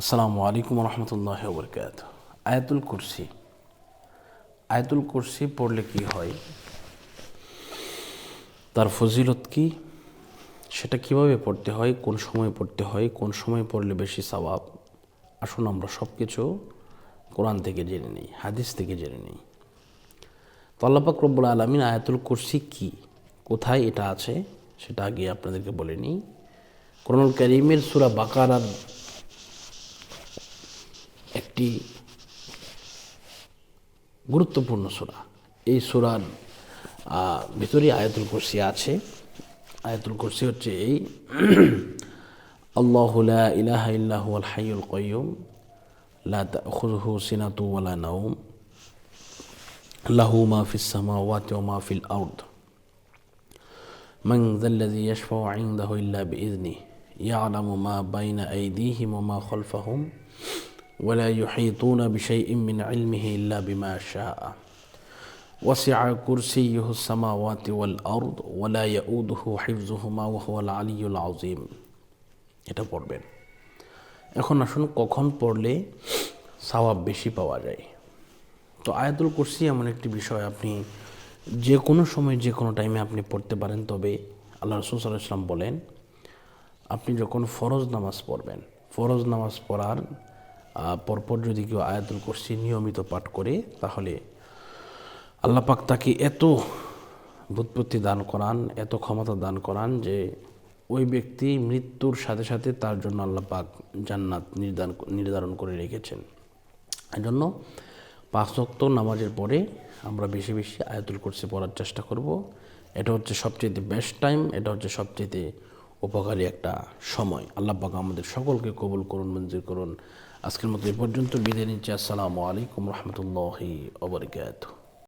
আসসালামু আলাইকুম রহমতুল্লাহ বরকাত আয়াতুল কুরসি। আয়াতুল কুরসি পড়লে কি হয়? তার ফজিলত কি? সেটা কীভাবে পড়তে হয়? কোন সময় পড়তে হয়? কোন সময় পড়লে বেশি সওয়াব? আসুন আমরা সব কিছু কোরআন থেকে জেনে নিই, হাদিস থেকে জেনে নিই। তো আল্লাপাক রব্বুল আলমিন আয়াতুল কুরসি কি? কোথায় এটা আছে? সেটা আগে আপনাদেরকে বলে নিই। কোরআনুল করিমের সুরা বাকারার একটি গুরুত্বপূর্ণ সুরা এই সুরার আহ, ভিতরে আয়াতুল কুরসি আছে আয়াতুল কুরসি হচ্ছে এই আল্লাহ লা ইলাহা ইল্লাহু আল হাইয়ুল কাইয়ুম লা তাখুযুহু সিনাতু ওয়ালা নাওম লাহু মা ফিস সামাওয়াতি ওয়া মা ফিল আরদ من ذا الذي يشفع عنده إلا بإذنه يعلم ما بين أيديهم وما خلفهم ولا يحيطون بشيء من علمه إلا بما شاء وسع كرسيه السماوات والأرض ولا يؤوده حفظهما وهو العلي العظيم এটা পড়বেন এখন আসুন কখন পড়লে সওয়াব বেশি পাওয়া যায় তো আয়াতুল কুরসি এমন একটি বিষয় আপনি যে কোনো সময় যে কোনো টাইমে আপনি পড়তে পারেন তবে আল্লাহ রসুল সাল্লাহ ইসলাম বলেন আপনি যখন ফরজ নামাজ পড়বেন ফরজ নামাজ পড়ার আহ, পরপর যদি কেউ আয়াতুল কুরসি নিয়মিত পাঠ করে, তাহলে আল্লাহ পাক তাকে এত বুৎপত্তি দান করান, এত ক্ষমতা দান করান যে ওই ব্যক্তি মৃত্যুর সাথে সাথে তার জন্য আল্লাহ পাক জান্নাত নির্ধারণ নির্ধারণ করে রেখেছেন। এজন্য পাঁচ ওয়াক্ত নামাজের পরে আমরা বেশি বেশি আয়াতুল কুরসি পড়ার চেষ্টা করব। এটা হচ্ছে সবচেয়ে বেস্ট টাইম এটা হচ্ছে সবচেয়ে উপকারী একটা সময়। আল্লাহ পাক আমাদের সকলকে কবুল করুন, মঞ্জুর করুন। আজকের মতো এ পর্যন্ত বিদায় নিচ্ছি। আসসালামু আলাইকুম রহমতুল্লাহি ওবরকাত